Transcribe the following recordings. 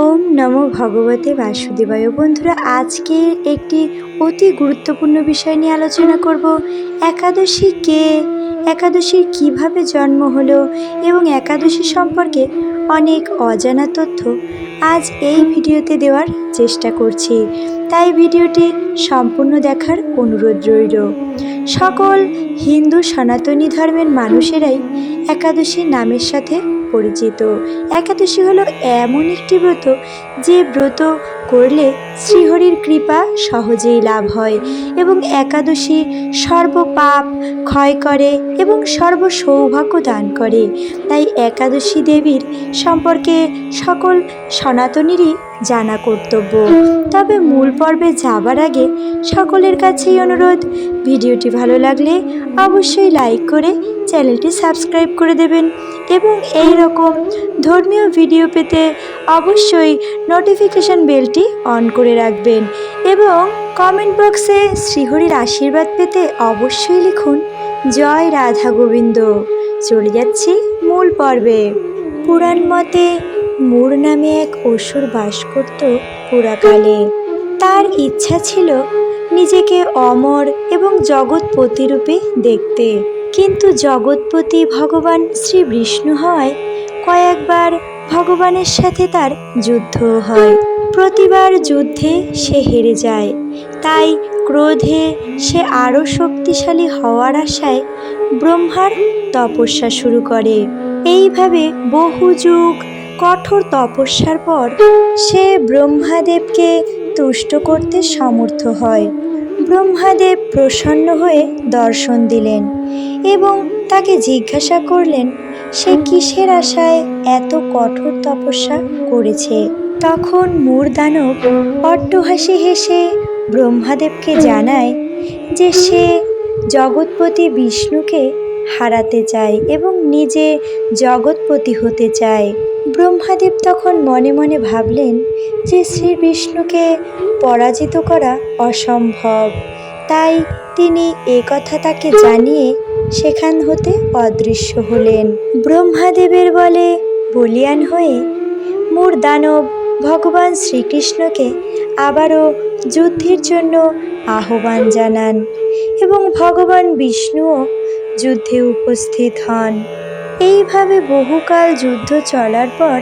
ওম নমো ভগবতে বাসুদেবায়। বন্ধুরা আজকে একটি অতি গুরুত্বপূর্ণ বিষয় নিয়ে আলোচনা করব, একাদশী কে? একাদশীর কীভাবে জন্ম হলো এবং একাদশী সম্পর্কে অনেক অজানা তথ্য আজ এই ভিডিওতে দেওয়ার চেষ্টা করছি। তাই ভিডিওটি সম্পূর্ণ দেখার অনুরোধ রইল। সকল হিন্দু সনাতনী ধর্মের মানুষেরাই একাদশী নামের সাথে পরিচিত। একাদশী হলো এমন একটি ব্রত যে ব্রত করলে শ্রীহরির কৃপা সহজেই লাভ হয় এবং একাদশী সর্বপাপ ক্ষয় করে এবং সর্ব সৌভাগ্য দান করে। তাই একাদশী দেবীর সম্পর্কে সকল সনাতনীরই জানা কর্তব্য। তবে মূল পর্বে যাবার আগে সকলের কাছেই অনুরোধ, ভিডিওটি ভালো লাগলে অবশ্যই লাইক করে চ্যানেলটি সাবস্ক্রাইব করে দেবেন এবং এই রকম ধর্মীয় ভিডিও পেতে অবশ্যই নোটিফিকেশান বেলটি অন করে রাখবেন এবং কমেন্ট বক্সে শ্রীহরির আশীর্বাদ পেতে অবশ্যই লিখুন, জয় রাধা গোবিন্দ। চলে যাচ্ছি মূল পর্বে। পুরাণ মতে মুর নামে এক অসুর বাস করত পুরাকালে। তার ইচ্ছা ছিল নিজেকে অমর এবং জগৎপতি রূপে দেখতে। কিন্তু জগৎপতি ভগবান শ্রী বিষ্ণু হওয়ায় কয়েকবার ভগবানের সাথে তার যুদ্ধ হয়। প্রতিবার যুদ্ধে সে হেরে যায়। তাই ক্রোধে সে আরও শক্তিশালী হওয়ার আশায় ব্রহ্মার তপস্যা শুরু করে। এইভাবে বহু যুগ কঠোর তপস্যার পর সে ব্রহ্মাদেবকে তুষ্ট করতে সমর্থ হয়। ব্রহ্মাদেব প্রসন্ন হয়ে দর্শন দিলেন এবং তাকে জিজ্ঞাসা করলেন, সে কিসের আশায় এত কঠোর তপস্যা করেছে? তখন মূর দানব অট্টহাসি হেসে ব্রহ্মাদেবকে জানায় যে সে জগৎপতি বিষ্ণুকে হারাতে চায় এবং নিজে জগৎপতি হতে চায়। ব্রহ্মাদেব তখন মনে মনে ভাবলেন যে শ্রী বিষ্ণুকে পরাজিত করা অসম্ভব। তাই তিনি এ কথা তাকে জানিয়ে সেখান হতে অদৃশ্য হলেন। ব্রহ্মাদেবের বলে বলিয়ান হয়ে মূর দানব ভগবান শ্রীকৃষ্ণকে আবারও যুদ্ধের জন্য আহ্বান জানান এবং ভগবান বিষ্ণুও যুদ্ধে উপস্থিত হন। এইভাবে বহুকাল যুদ্ধ চলার পর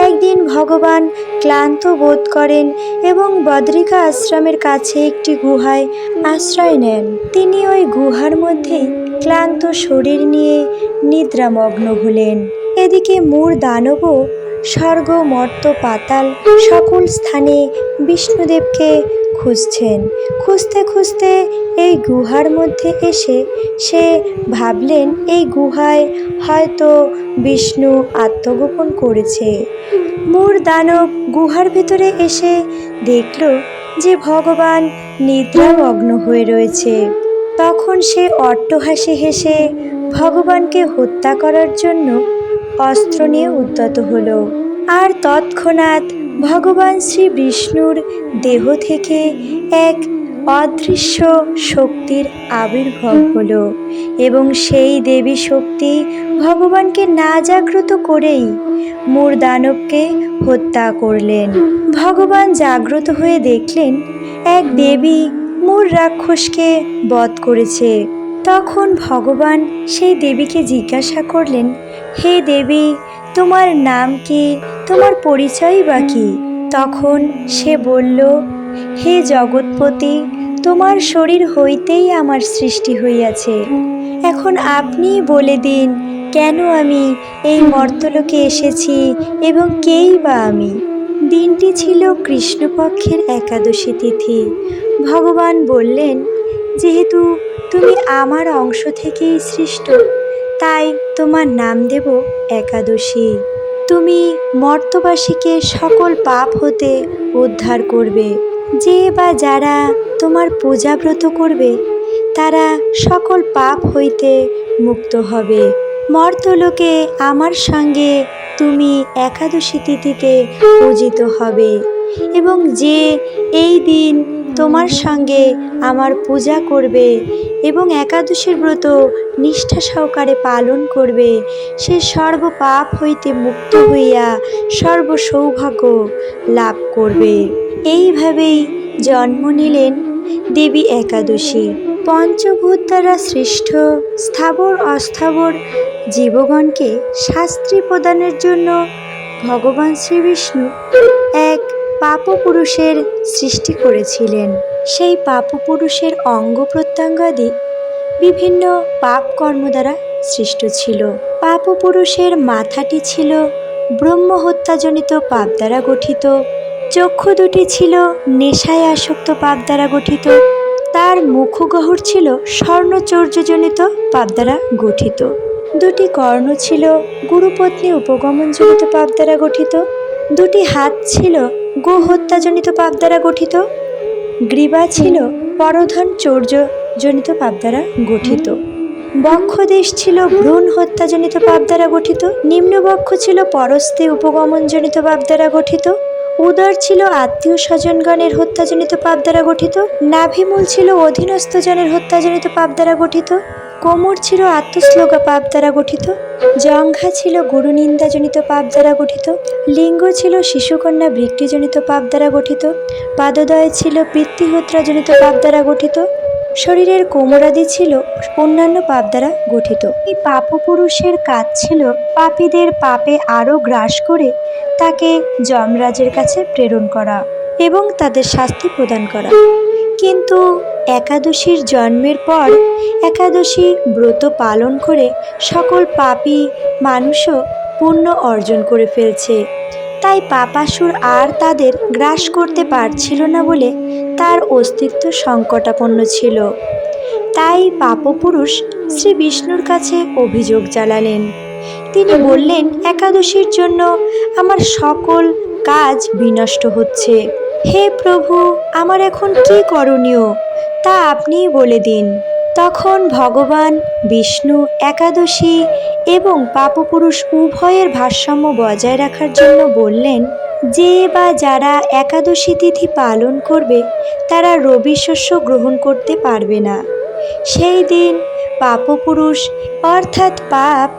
একদিন ভগবান ক্লান্ত বোধ করেন এবং বদ্রিকা আশ্রমের কাছে একটি গুহায় আশ্রয় নেন। তিনি ওই গুহার মধ্যে ক্লান্ত শরীর নিয়ে নিদ্রামগ্ন হলেন। এদিকে মূর দানবও স্বর্গ, মর্ত, পাতাল সকল স্থানে বিষ্ণুদেবকে খুঁজছেন। খুঁজতে খুঁজতে এই গুহার মধ্যে এসে সে ভাবলেন, এই গুহায় হয়তো বিষ্ণু আত্মগোপন করেছে। মূর দানব গুহার ভেতরে এসে দেখল যে ভগবান নিদ্রামগ্ন হয়ে রয়েছে। তখন সে অট্টহাসি হেসে ভগবানকে হত্যা করার জন্য অস্ত্র নিয়ে উদ্যত হলো। আর তৎক্ষণাৎ ভগবান শ্রী বিষ্ণুর দেহ থেকে এক অদৃশ্য শক্তির আবির্ভাব হলো এবং সেই দেবী শক্তি ভগবানকে না জাগ্রত করেই মূর দানবকে হত্যা করলেন। ভগবান জাগ্রত হয়ে দেখলেন এক দেবী মূর রাক্ষসকে বধ করেছে। তখন ভগবান সেই দেবীকে জিজ্ঞাসা করলেন হে দেবী, তোমার নাম কি? তোমার পরিচয় বা কি? তখন সে বলল, হে জগৎপতি, তোমার শরীর হইতেই আমার সৃষ্টি হইয়াছে। এখন আপনিই বলে দিন, কেন আমি এই মর্তলোকে এসেছি এবং কেই বা আমি? দিনটি ছিল কৃষ্ণপক্ষের একাদশী তিথি। ভগবান বললেন, যেহেতু তুমি আমার অংশ থেকেই সৃষ্ট তাই তোমার নাম দেব একাদশী। তুমি মর্তবাসীকে সকল পাপ হতে উদ্ধার করবে। যে বা যারা তোমার পূজাব্রত করবে, তারা সকল পাপ হইতে মুক্ত হবে। মর্তলোকে আমার সঙ্গে তুমি একাদশী তিথিতে পূজিত হবে। এবং যে এই দিন তোমার সঙ্গে আমার পূজা করবে এবং একাদশীর ব্রত নিষ্ঠা সহকারে পালন করবে। সে সর্ব পাপ হইতে মুক্ত হইয়া সর্ব সৌভাগ্য লাভ করবে। এইভাবেই জন্ম নিলেন দেবী একাদশী। পঞ্চভূত দ্বারা সৃষ্ট স্থাবর অস্থাবর জীবগণকে শাস্ত্রী প্রদানের জন্য ভগবান শ্রীবিষ্ণু এক পাপপুরুষের সৃষ্টি করেছিলেন। সেই পাপপুরুষের অঙ্গ প্রত্যঙ্গাদি বিভিন্ন পাপ কর্ম দ্বারা সৃষ্ট ছিল। পাপপুরুষের মাথাটি ছিল ব্রহ্ম হত্যাজনিত পাপ দ্বারা গঠিত। চক্ষু দুটি ছিল নেশায় আসক্ত পাপ দ্বারা গঠিত। তার মুখগহর ছিল স্বর্ণচর্যজনিত পাপ দ্বারা গঠিত। দুটি কর্ণ ছিল গুরুপত্নী উপগমনজনিত পাপ দ্বারা গঠিত। দুটি হাত ছিল গো হত্যাজনিত পাপ দ্বারা গঠিত। গ্রীবা ছিল পরধন চৌর্যজনিত পাপ দ্বারা গঠিত। বক্ষদেশ ছিল ভ্রূণ হত্যাজনিত পাপ দ্বারা গঠিত। নিম্নবক্ষ ছিল পরস্তে উপগমনজনিত পাপ দ্বারা গঠিত। উদর ছিল আত্মীয় স্বজনগণের হত্যাজনিত পাপ দ্বারা গঠিত। নাভিমূল ছিল অধীনস্থজনের হত্যাজনিত পাপ দ্বারা গঠিত। কোমর ছিল আত্মশ্লোকা পাপ দ্বারা গঠিত, জঙ্ঘা ছিল গুরু গুরুনিন্দাজনিত পাপ দ্বারা গঠিত, লিঙ্গ ছিল শিশুকন্যা বৃষ্টিজনিত পাপ দ্বারা গঠিত, পাদদয় ছিল পিতৃহত্রাজনিত পাপ দ্বারা গঠিত, শরীরের কোমরাদি ছিল অন্যান্য পাপ দ্বারা গঠিত। এই পাপপুরুষের কাজ ছিল পাপীদের পাপে আরও গ্রাস করে তাকে যমরাজের কাছে প্রেরণ করা এবং তাদের শাস্তি প্রদান করা। কিন্তু একাদশীর জন্মের পর একাদশী ব্রত পালন করে সকল পাপী মানুষও পুণ্য অর্জন করে ফেলছে। তাই পাপাসুর আর তাদের গ্রাস করতে পারছিল না বলে তার অস্তিত্ব সংকটাপন্ন ছিল। তাই পাপপুরুষ শ্রী বিষ্ণুর কাছে অভিযোগ জ্বালালেন তিনি বললেন, একাদশীর জন্য আমার সকল কাজ বিনষ্ট হচ্ছে। হে প্রভু, আমার এখন কি করণীয়? তা আপনিই বলে দিন। তখন ভগবান, বিষ্ণু, একাদশী এবং পাপপুরুষ উভয়ের ভারসাম্য বজায় রাখার জন্য বললেন, যে বা যারা একাদশী তিথি পালন করবে, তারা রবি শস্য গ্রহণ করতে পারবে না। সেই দিন পাপপুরুষ, অর্থাৎ পাপ,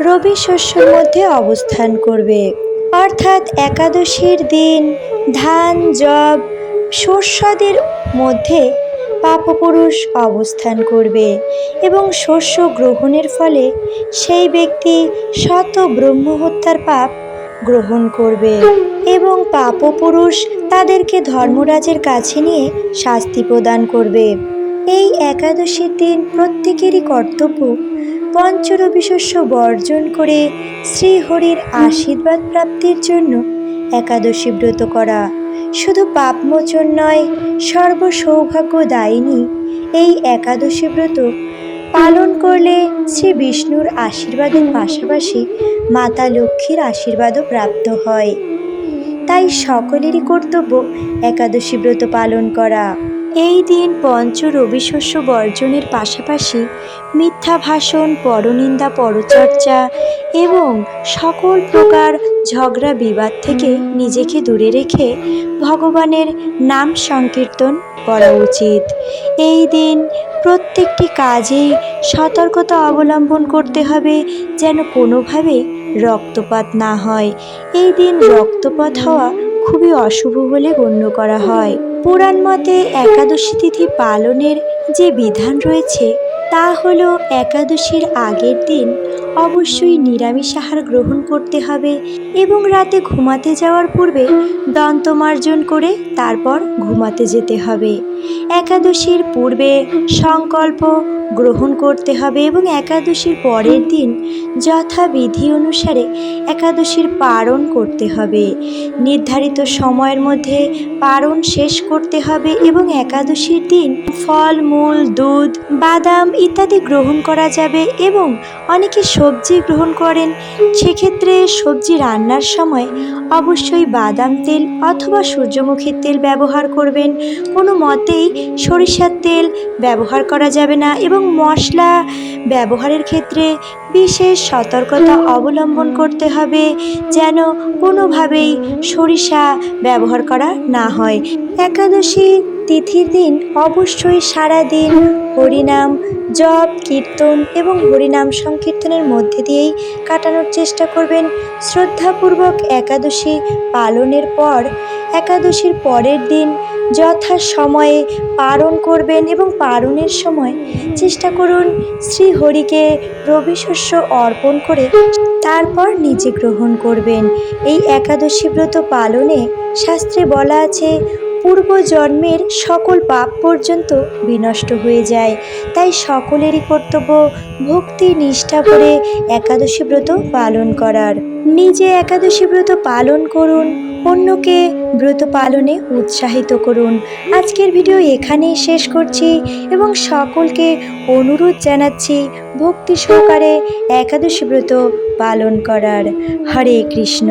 রবি শস্যের মধ্যে অবস্থান করবে। অর্থাৎ একাদশীর দিন, ধান, জব, শস্যাদির মধ্যে পাপপুরুষ অবস্থান করবে এবং শস্য গ্রহণের ফলে সেই ব্যক্তি শত ব্রহ্মহত্যার পাপ গ্রহণ করবে এবং পাপপুরুষ তাদেরকে ধর্মরাজের কাছে নিয়ে শাস্তি প্রদান করবে। এই একাদশীর দিন প্রত্যেকেরই কর্তব্য পঞ্চরবিশস্য বর্জন করে শ্রীহরির আশীর্বাদ প্রাপ্তির জন্য একাদশী ব্রত করা। শুধু পাপমোচন নয়, সর্বসৌভাগ্য সর্বসৌভাগ্যদায়িনী এই একাদশী ব্রত পালন করলে শ্রী বিষ্ণুর আশীর্বাদের পাশাপাশি মাতা লক্ষ্মীর আশীর্বাদও প্রাপ্ত হয়। তাই সকলেরই কর্তব্য একাদশী ব্রত পালন করা। এই দিন পঞ্চ রবিশস্য বর্জনের পাশাপাশি মিথ্যা ভাষণ পরনিন্দা, পরচর্চা এবং সকল প্রকার ঝগড়া বিবাদ থেকে নিজেকে দূরে রেখে ভগবানের নাম সংকীর্তন করা উচিত। এই দিন প্রত্যেকটি কাজেই সতর্কতা অবলম্বন করতে হবে যেন কোনোভাবেই রক্তপাত না হয়। এই দিন রক্তপাত হওয়া খুবই অশুভ বলে গণ্য করা হয়। পুরাণ মতে একাদশী তিথি পালনের যে বিধান রয়েছে, তা হলো একাদশীর আগের দিন অবশ্যই নিরামিষ আহার গ্রহণ করতে হবে এবং রাতে ঘুমাতে যাওয়ার পূর্বে দন্তমার্জন করে তারপর ঘুমাতে যেতে হবে। একাদশীর পূর্বে সংকল্প গ্রহণ করতে হবে এবং একাদশীর পরের দিন যথাবিধি অনুসারে একাদশীর পারণ করতে হবে। নির্ধারিত সময়ের মধ্যে পারণ শেষ করতে হবে এবং একাদশীর দিন ফল, মূল, দুধ, বাদাম ইত্যাদি গ্রহণ করা যাবে এবং অনেকে সবজি গ্রহণ করেন। সেক্ষেত্রে সবজি রান্নার সময় অবশ্যই বাদাম তেল অথবা সূর্যমুখীর তেল ব্যবহার করবেন। কোনো মতেই সরিষার তেল ব্যবহার করা যাবে না এবং মশলা ব্যবহারের ক্ষেত্রে বিশেষ সতর্কতা অবলম্বন করতে হবে যেন কোনোভাবেই সরিষা ব্যবহার করা না হয়। একাদশী তিথির দিন অবশ্যই সারা দিন হরিনাম, জপ, কীর্তন এবং হরিনাম সংকীর্তনের মধ্যে দিয়েই কাটানোর চেষ্টা করবেন। শ্রদ্ধাপূর্বক একাদশী পালনের পর, একাদশীর পরের দিন যথা সময়ে পালন করবেন এবং পালনের সময় চেষ্টা করুন শ্রীহরিকে রবি শস্য অর্পণ করে তারপর নিজে গ্রহণ করবেন। এই একাদশী ব্রত পালনে শাস্ত্রে বলা আছে পূর্বজন্মের সকল পাপ পর্যন্ত বিনষ্ট হয়ে যায়। তাই সকলেরই কর্তব্য ভক্তি, নিষ্ঠা করে একাদশী ব্রত পালন করার। নিজে একাদশী ব্রত পালন করুন, অন্যকে ব্রত পালনে উৎসাহিত করুন। আজকের ভিডিও এখানেই শেষ করছি এবং সকলকে অনুরোধ জানাচ্ছি ভক্তি সহকারে একাদশী ব্রত পালন করার। হরে কৃষ্ণ।